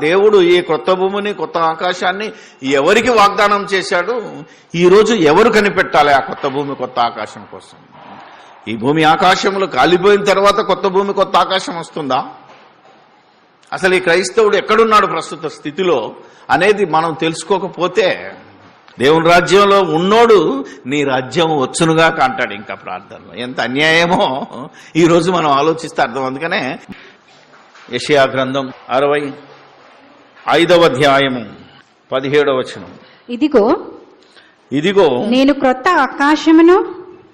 దేవుడు ఈ కొత్త భూమిని కొత్త ఆకాశాన్ని ఎవరికి వాగ్దానం చేశాడు? ఈ రోజు ఎవరు కనిపెట్టాలి ఆ కొత్త భూమి కొత్త ఆకాశం కోసం? ఈ భూమి ఆకాశములు కాలిపోయిన తర్వాత కొత్త భూమి కొత్త ఆకాశం వస్తుందా? అసలు ఈ క్రైస్తవుడు ఎక్కడున్నాడు ప్రస్తుత స్థితిలో అనేది మనం తెలుసుకోకపోతే దేవుని రాజ్యంలో ఉన్నోడు నీ రాజ్యం వచ్చునుగా అంటాడు ఇంకా ప్రార్థనలో. ఎంత అన్యాయమో ఈ రోజు మనం ఆలోచిస్తే అర్థం. అందుకనే యషియా గ్రంథం అరవై ఐదవ అధ్యాయము పదిహేడవ వచనం. ఇదిగో ఇదిగో నేను క్రొత్త ఆకాశమును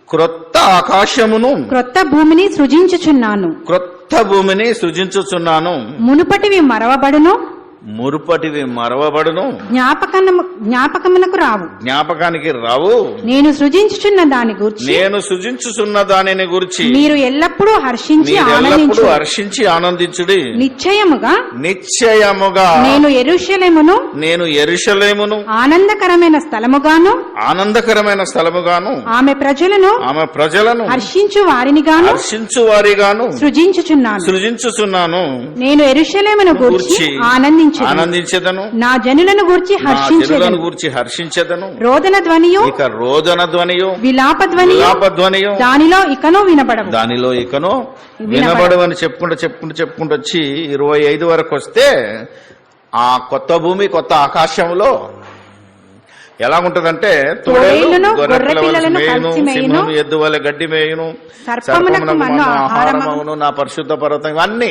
క్రొత్త ఆకాశమును క్రొత్త భూమిని సృజించుచున్నాను. క్రొత్త భూమిని సృజించుచున్నాను. మునుపటివి మరవబడును మురుపటివి మరవబడును. జ్ఞాపకము జ్ఞాపకమునకు రావు. జ్ఞాపకానికి రావు. నేను సృజించుచున్న దాని గురించి నేను సృజించుచున్న దానిని గురించి మీరు ఎల్లప్పుడూ హర్షించి ఆనందించు హర్షించి ఆనందించుడి. నిశ్చయముగా నిశ్చయముగా నేను ఎరుషలేమును నేను ఎరుషలేమును. ఆనందకరమైన స్థలముగాను ఆనందకరమైన స్థలముగాను. ఆమె ప్రజలను ఆమె ప్రజలను హర్షించు వారినిగాను హర్షించు వారిగాను సృజించుచున్నాను. సృజించుచున్నాను. నేను ఎరుషలేమును గూర్చి గూర్చి ఆనందించు ఆనందించదను. నా జనులను గూర్చి హర్షించదను గూర్చి హర్షించదను. రోదన ధ్వనియు ఇక రోదన ధ్వనియు విలాప ధ్వనియు విలాప ధ్వనియు. దానిలో ఇకను వినబడవు. దానిలో ఇకను వినబడవు. వినబడు అని చెప్పుకుంటూ చెప్పుకుంటూ చెప్పుకుంటూ వచ్చి ఇరవై ఐదు వరకు వస్తే ఆ కొత్త భూమి కొత్త ఆకాశంలో ఎలా ఉంటదంటే తోడేలు తోడేలును, గొర్రె గొర్రె పిల్లవలె పిల్లలను మేయును కలిసి మేయును, సింహము ఎద్దు వలె గడ్డి మేయును సర్పమునకు. ఆహారమవును నా పరిశుద్ధ పర్వతం ఇవన్నీ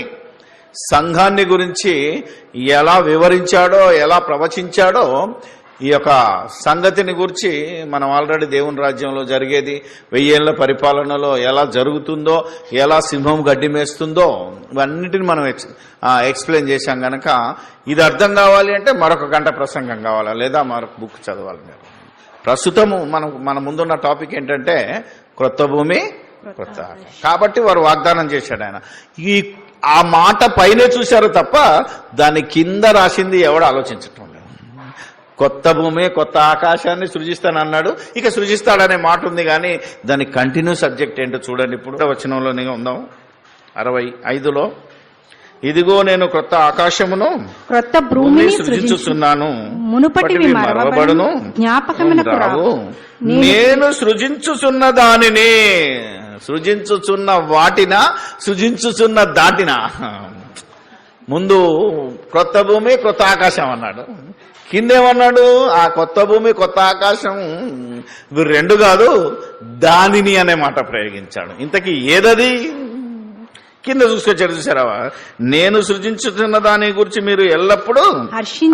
సంఘాన్ని గురించి ఎలా వివరించాడో ఎలా ప్రవచించాడో ఈ యొక్క సంగతిని గురించి మనం ఆల్రెడీ దేవుని రాజ్యంలో జరిగేది వెయ్యేళ్ళ పరిపాలనలో ఎలా జరుగుతుందో ఎలా సింహం గడ్డి మేస్తుందో ఇవన్నిటిని మనం ఎక్స్ ఎక్స్ప్లెయిన్ చేశాం గనక ఇది అర్థం కావాలి అంటే మరొక గంట ప్రసంగం కావాలా లేదా మరొక బుక్ చదవాలి. మీరు ప్రస్తుతము మనం మన ముందున్న టాపిక్ ఏంటంటే క్రొత్త భూమి కాబట్టి వారు వాగ్దానం చేశాడు ఆయన. ఈ ఆ మాట పైనే చూశారు తప్ప దాని కింద రాసింది ఎవడు ఆలోచించటం లేదు కొత్త భూమి కొత్త ఆకాశాన్ని సృజిస్తానన్నాడు. ఇక సృజిస్తాడనే మాట ఉంది కానీ దాని కంటిన్యూ సబ్జెక్ట్ ఏంటో చూడండి. ఇప్పుడు వచనంలోనే ఉందాం. అరవై ఐదులో ఇదిగో నేను క్రొత్త ఆకాశమును క్రొత్త భూమిని భూమిని సృజించు సృజించుచున్నాను మునుపటివి పటివి మరవబడును జ్ఞాపకమునకు రావు నేను సృజించుచున్న దానిని సృజించుచున్న వాటిన సృజించుచున్న దాటిన. ముందు క్రొత్త భూమి క్రొత్త ఆకాశం అన్నాడు. కిందేమన్నాడు? ఆ కొత్త భూమి కొత్త ఆకాశం. ఇవి రెండు కాదు దానిని అనే మాట ప్రయోగించాడు. ఇంతకీ ఏదది? కింద చూసుకొచ్చాడు చూసారా నేను సృజించుతున్న దాని గురించి మీరు ఎల్లప్పుడూ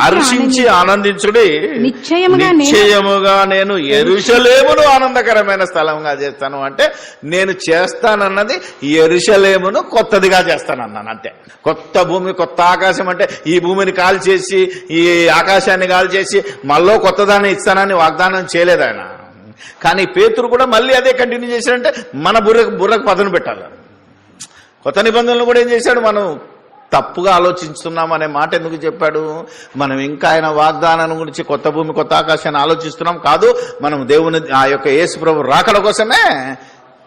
హర్షించి ఆనందించుడి. నిశ్చయముగా నేను- ఎరుషలేమును ఆనందకరమైన స్థలంగా చేస్తాను. అంటే నేను చేస్తానన్నది ఎరుషలేమును కొత్తదిగా చేస్తానన్నాను. అంతే కొత్త భూమి కొత్త ఆకాశం అంటే ఈ భూమిని కాల్ చేసి ఈ ఆకాశాన్ని కాల్ చేసి మళ్ళీ కొత్తదాన్ని ఇస్తానని వాగ్దానం చేయలేదు ఆయన. కానీ పేతురు కూడా మళ్ళీ అదే కంటిన్యూ చేశాడంటే మన బుర్ర బుర్రకు పదను పెట్టాలి. కొత్త నిబంధనలు కూడా ఏం చేశాడు? మనం తప్పుగా ఆలోచిస్తున్నాం అనే మాట ఎందుకు చెప్పాడు? మనం ఇంకా ఆయన వాగ్దానం గురించి కొత్త భూమి కొత్త ఆకాశాన్ని ఆలోచిస్తున్నాం కాదు మనం దేవుని ఆ యొక్క యేసు ప్రభు రాకడ కోసమే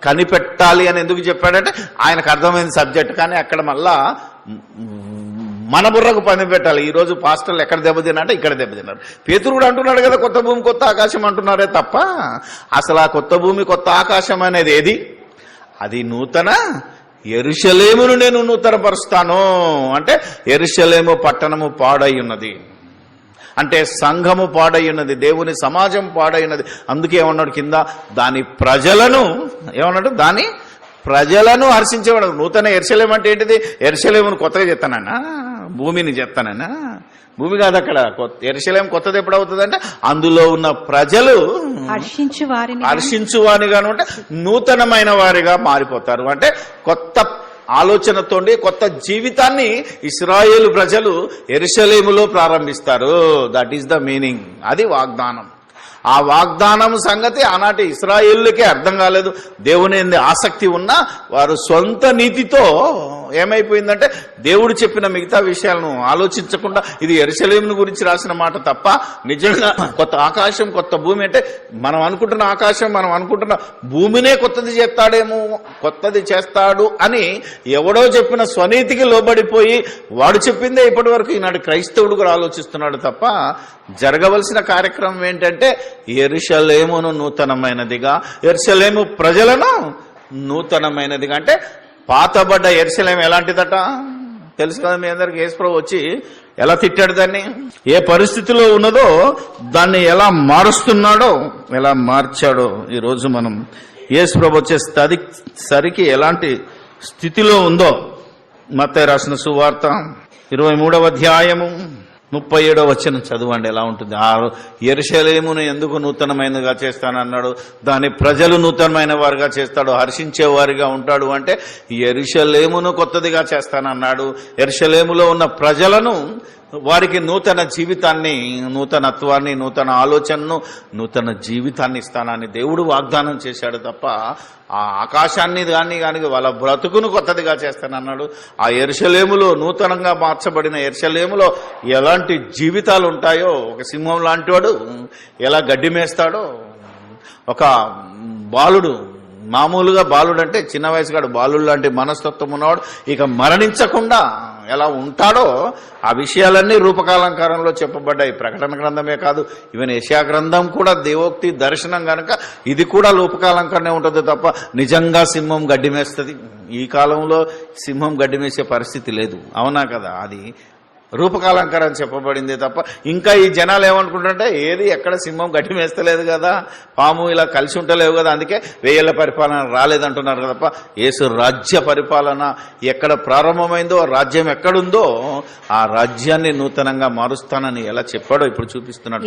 కనిపెట్టాలి అని ఎందుకు చెప్పాడంటే ఆయనకు అర్థమైన సబ్జెక్ట్ కానీ అక్కడ మళ్ళా మన బుర్రకు పని పెట్టాలి. ఈ రోజు పాస్టర్లు ఎక్కడ దెబ్బతినంటే ఇక్కడ దెబ్బతిన్నారు. పేతురు కూడా అంటున్నాడు కదా కొత్త భూమి కొత్త ఆకాశం అంటున్నారే తప్ప అసలు ఆ కొత్త భూమి కొత్త ఆకాశం అనేది ఏది? అది నూతన ఎరుషలేమును నేను నూతనపరుస్తాను. అంటే ఎరుషలేము పట్టణము పాడై ఉన్నది అంటే సంఘము పాడై ఉన్నది దేవుని సమాజం పాడై ఉన్నది అందుకే ఏమన్నాడు కింద? దాని ప్రజలను ఏమన్నాడు? దాని ప్రజలను హర్షించేవాడు. నూతన ఎరుసలేం అంటే ఏంటిది? ఎరుసలేమును కొత్తగా చెప్తానన్నా భూమిని చెప్తానన్నా? భూమి కాదు అక్కడ. కొత్త ఎరుసలేం కొత్తది ఎప్పుడు అవుతుందంటే అందులో ఉన్న ప్రజలు హర్షించు వారిని హర్షించు వారిగా ఉంటే నూతనమైన వారిగా మారిపోతారు. అంటే కొత్త ఆలోచనతోండి కొత్త జీవితాన్ని ఇస్రాయేలు ప్రజలు ఎరుసలేములో ప్రారంభిస్తారు. దట్ ఈస్ ద మీనింగ్ అది వాగ్దానం. ఆ వాగ్దానం సంగతి ఆనాటి ఇస్రాయేళ్ళకే అర్థం కాలేదు. దేవుని ఆసక్తి ఉన్నా వారు సొంత నీతితో ఏమైపోయిందంటే దేవుడు చెప్పిన మిగతా విషయాలను ఆలోచించకుండా ఇది ఎరుసలేమును గురించి రాసిన మాట తప్ప నిజంగా కొత్త ఆకాశం కొత్త భూమి అంటే మనం అనుకుంటున్న ఆకాశం మనం అనుకుంటున్న భూమినే కొత్తది చేస్తాడేమో కొత్తది చేస్తాడు అని ఎవడో చెప్పిన స్వనీతికి లోబడిపోయి వాడు చెప్పిందే ఇప్పటి వరకు ఈనాడు క్రైస్తవుడు కూడా ఆలోచిస్తున్నాడు తప్ప జరగవలసిన కార్యక్రమం ఏంటంటే ఎరుషలేమును నూతనమైనదిగా ఎరుసలేము ప్రజలను నూతనమైనదిగా అంటే పాతబడ్డ ఎరుసలేం ఎలాంటిదట? తెలుసు కదా మీ అందరికి యేసుప్రభు వచ్చి ఎలా తిట్టాడు దాన్ని? ఏ పరిస్థితిలో ఉన్నదో దాన్ని ఎలా మారుస్తున్నాడో ఎలా మార్చాడో ఈరోజు మనం యేసుప్రభు వచ్చే స్థది సరికి ఎలాంటి స్థితిలో ఉందో మత్త రాసిన సువార్త ఇరవై మూడవ అధ్యాయము. ముప్పై ఏడో వచ్చిన చదవండి ఎలా ఉంటుంది? ఆ ఎరుశలేమును ఎందుకు నూతనమైనదిగా చేస్తానన్నాడు? దాని ప్రజలు నూతనమైన వారుగా చేస్తాడు హర్షించేవారిగా ఉంటాడు అంటే ఎరుశలేమును కొత్తదిగా చేస్తానన్నాడు. ఎరుశలేములో ఉన్న ప్రజలను వారికి నూతన జీవితాన్ని నూతనత్వాన్ని నూతన ఆలోచనను నూతన జీవితాన్ని ఇస్తానని దేవుడు వాగ్దానం చేశాడు తప్ప ఆ ఆకాశాన్ని కానీ కానీ వాళ్ళ బ్రతుకును కొత్తదిగా చేస్తానన్నాడు. ఆ ఎరుసలేములో నూతనంగా మార్చబడిన ఎరుసలేములో ఎలాంటి జీవితాలు ఉంటాయో ఒక సింహం లాంటివాడు ఎలా గడ్డి మేస్తాడో ఒక బాలుడు మామూలుగా బాలుడు అంటే చిన్న వయసుగాడు బాలుడు లాంటి మనస్తత్వం ఉన్నవాడు ఇక మరణించకుండా ఎలా ఉంటాడో ఆ విషయాలన్నీ రూపకాలంకారంలో చెప్పబడ్డాయి. ప్రకటన గ్రంథమే కాదు ఈవెన్ యశా గ్రంథం కూడా దేవోక్తి దర్శనం కనుక ఇది కూడా రూపకాలంకరణ ఉంటుంది తప్ప నిజంగా సింహం గడ్డిమేస్తుంది. ఈ కాలంలో సింహం గడ్డిమేసే పరిస్థితి లేదు. అవునా కదా? అది రూపకాలంకారం చెప్పబడింది తప్ప ఇంకా ఈ జనాలు ఏమనుకుంటుంటే ఏది ఎక్కడ సింహం గట్టి మేస్తలేదు కదా పాము ఇలా కలిసి ఉంటలేవు కదా అందుకే వేయల పరిపాలన రాలేదంటున్నారు కదా తప్ప యేసు రాజ్య పరిపాలన ఎక్కడ ప్రారంభమైందో రాజ్యం ఎక్కడుందో ఆ రాజ్యాన్ని నూతనంగా మారుస్తానని ఎలా చెప్పాడో ఇప్పుడు చూపిస్తున్నాడు.